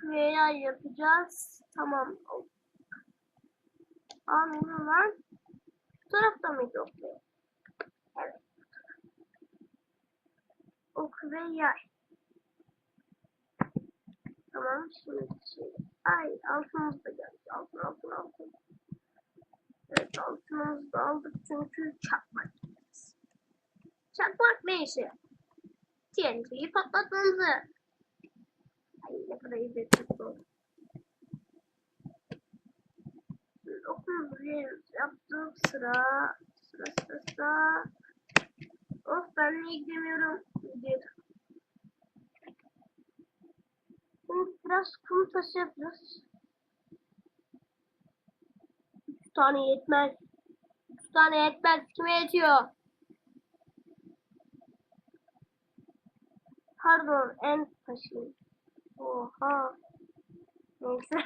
ok ve yay yapacağız. Tamam. Anladım lan. Bu tarafta mıydı ok? Evet. Ok ve yay. Tamam şimdi şey. Ay altımız da geldi. Altın altın altın. Evet altınımızı da aldık çünkü çakmak. Çakmak ne işi? TNT'yi patlatmamızı. Ay ne kadar izlettik bu. Şimdi okumuzu yaptık. Sıra sıra sıra sıra. Of ben niye gidemiyorum? Gidiyorum. Şimdi biraz kum taşı yapacağız. Üç tane yetmez. Üç tane yetmez. Kime yetiyor? Pardon en taşı. Oha. Neyse.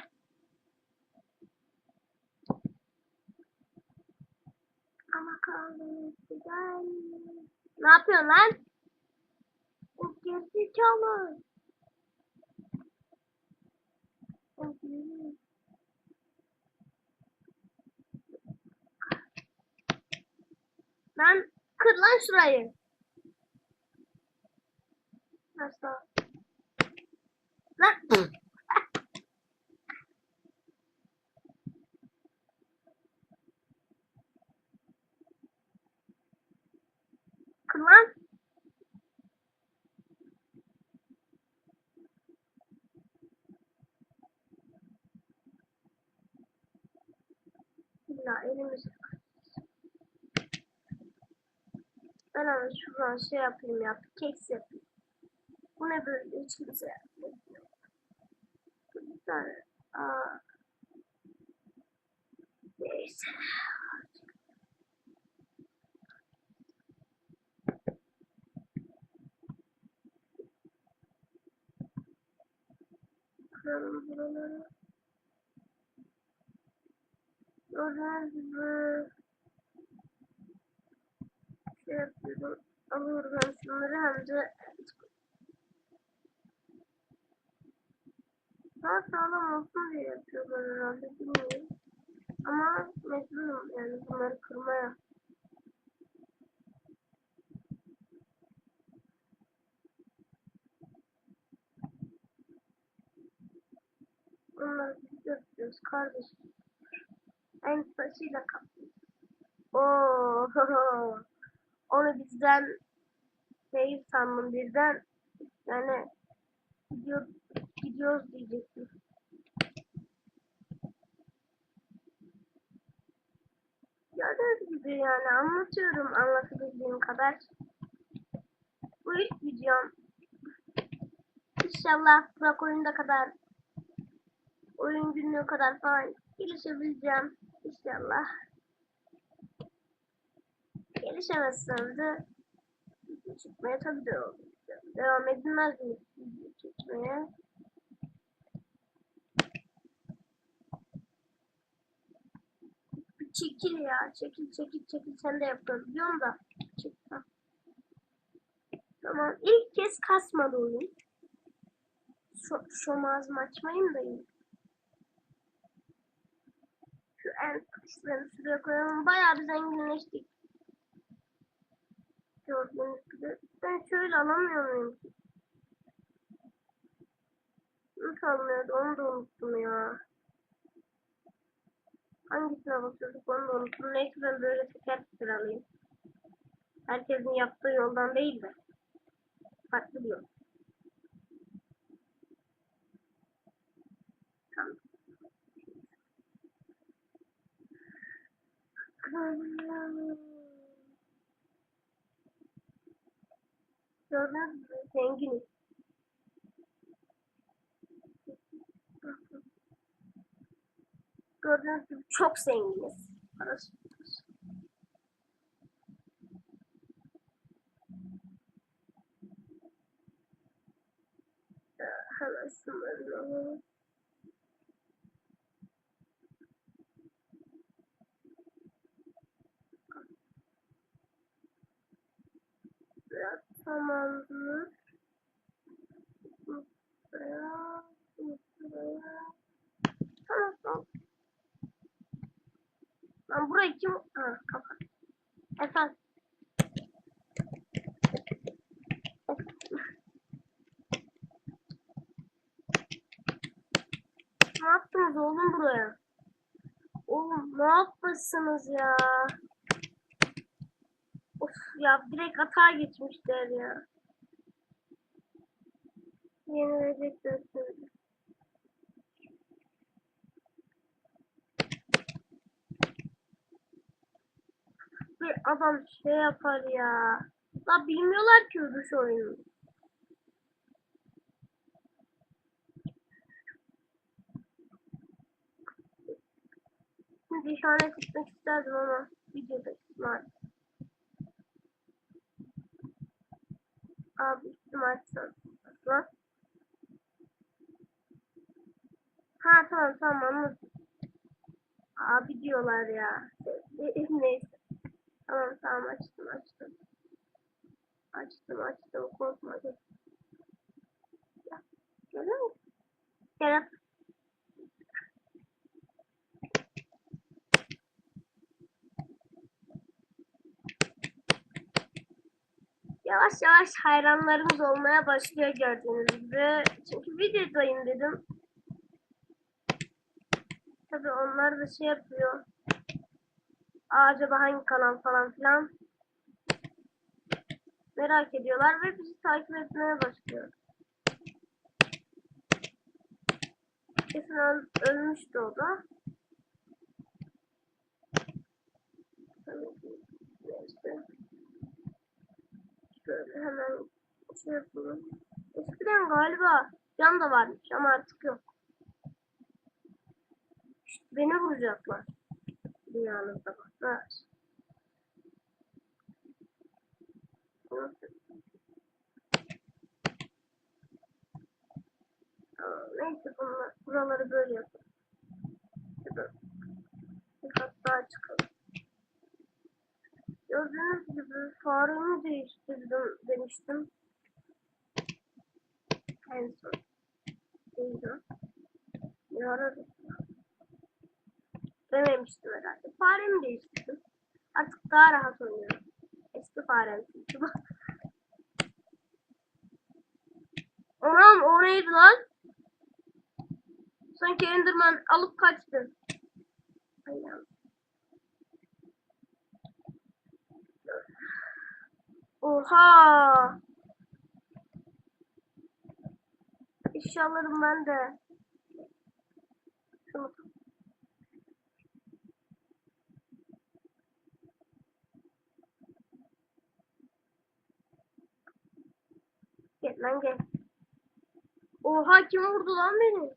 Ama kaldı. Güzel. Ne yapıyorsun lan? O gerizekalı. O geri- Lan kır lan şurayı. Nasıl? Lan. Kır lan. İlla elimizi Ben hemen şuradan şey yapayım ya. Keks yapayım. Bu ne böyle hiç kimse tane. Aa. Şey yapıyorum. Alıyorum hem şunları hem de daha sağlam olsun diye yapıyorlar herhalde bilmiyorum. Ama mecburum yani bunları kırmaya. Bunları biz yapıyoruz kardeşim. En taşıyla kaplı. Oo, onu bizden değil sandım birden. Yani gidiyor, gidiyoruz diyecektim. Gördüğünüz gibi yani anlatıyorum anlatabildiğim kadar. Bu ilk videom. İnşallah Burak oyunda kadar oyun günlüğü kadar falan gelişebileceğim. İnşallah. Gelişemezsem de çekmeye tabii de devam edilmez mi video çekmeye? Bir çekil ya. Çekil çekil çekil. Sen de yapıyorsun biliyorum da. Çekil. Tamam. İlk kez kasmadı oyun. Şu, şu ağzımı açmayayım da iyi. Şu en kısımlarını şuraya koyalım. Bayağı bir zenginleştik. Gördüğünüz gibi. Ben şöyle alamıyor muyum? Nasıl alınıyordu onu da unuttum ya. Hangisine basıyorduk onu da unuttum. Neyse ben böyle teker teker alayım. Herkesin yaptığı yoldan değil de. Farklı bir yol. Tamam. Mü? Zenginiz. Gördüğünüz gibi çok zenginiz. Parası. Ee, Hemen şunları alalım. Biraz tamamdır. Buraya, buraya. Ne yaptınız oğlum buraya? Oğlum ne yapmışsınız ya? Of ya direkt atağa geçmişler ya. Yenilecekler şimdi. Bir adam şey yapar ya. La bilmiyorlar ki duş oyunu. İşaret etmek isterdim ama videoda maalesef. Abi üstüm açsın. Lan. Ha tamam tamam. Abi diyorlar ya. Neyse. Tamam tamam açtım açtım. Açtım açtım korkma gel. Gel. Gel. Gel. Yavaş yavaş hayranlarımız olmaya başlıyor gördüğünüz gibi. Çünkü videodayım dedim. Tabi onlar da şey yapıyor. Aa, acaba hangi kanal falan filan. Merak ediyorlar ve bizi takip etmeye başlıyor. Kesin öl ölmüştü o da. Neyse. Şöyle hemen şey yapalım. Eskiden galiba can da varmış ama artık yok. İşte beni vuracaklar. Dünyanızda baklar. Neyse bunlar, buraları böyle yapalım. Şurada bir kat daha çıkalım. Gördüğünüz faremi değiştirdim demiştim. En son. Neydi? Ne aradım? Dememiştim herhalde. Faremi değiştirdim. Artık daha rahat oynuyorum. Eski farem çünkü bu. Anam o neydi lan? Sanki Enderman alıp kaçtı. Aynen. Oha! Eşyalarım bende. Şunu. Gel lan gel. Oha kim vurdu lan beni?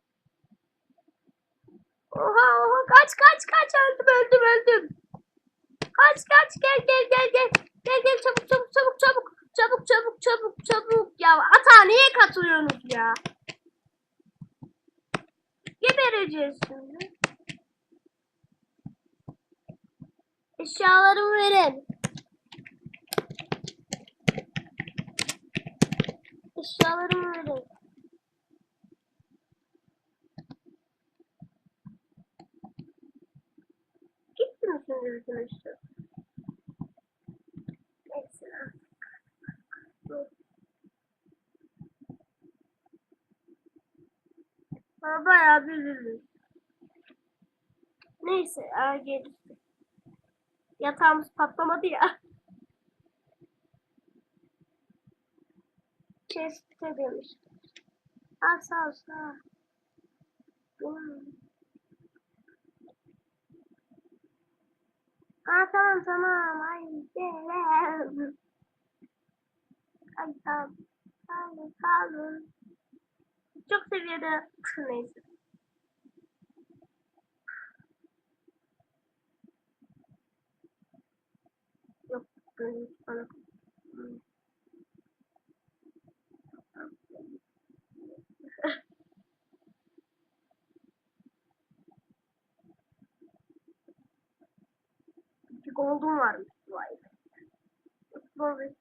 Oha oha kaç kaç kaç öldüm öldüm öldüm. Kaç kaç gel gel gel gel. Gel gel çabuk çabuk çabuk çabuk. Çabuk çabuk çabuk çabuk. Ya ata niye katılıyorsunuz ya? Gebereceğiz şimdi. Eşyalarımı verin. Eşyalarımı verin. Gitti mi şimdi bütün eşya? Neyse. Dur. Bana bayağı bir üzüldüm. Neyse, aa, gerisi. Yatağımız patlamadı ya. Chest'e demiş. Al sağ ol sağ ol. Aa tamam tamam. Ay gidelim. Ay tamam. Kalın kalın. Çok seviyede. Neyse. Yok. Böyle hiç bana. Hmm. Bir gold'um varmış. Vay be. Futbol ve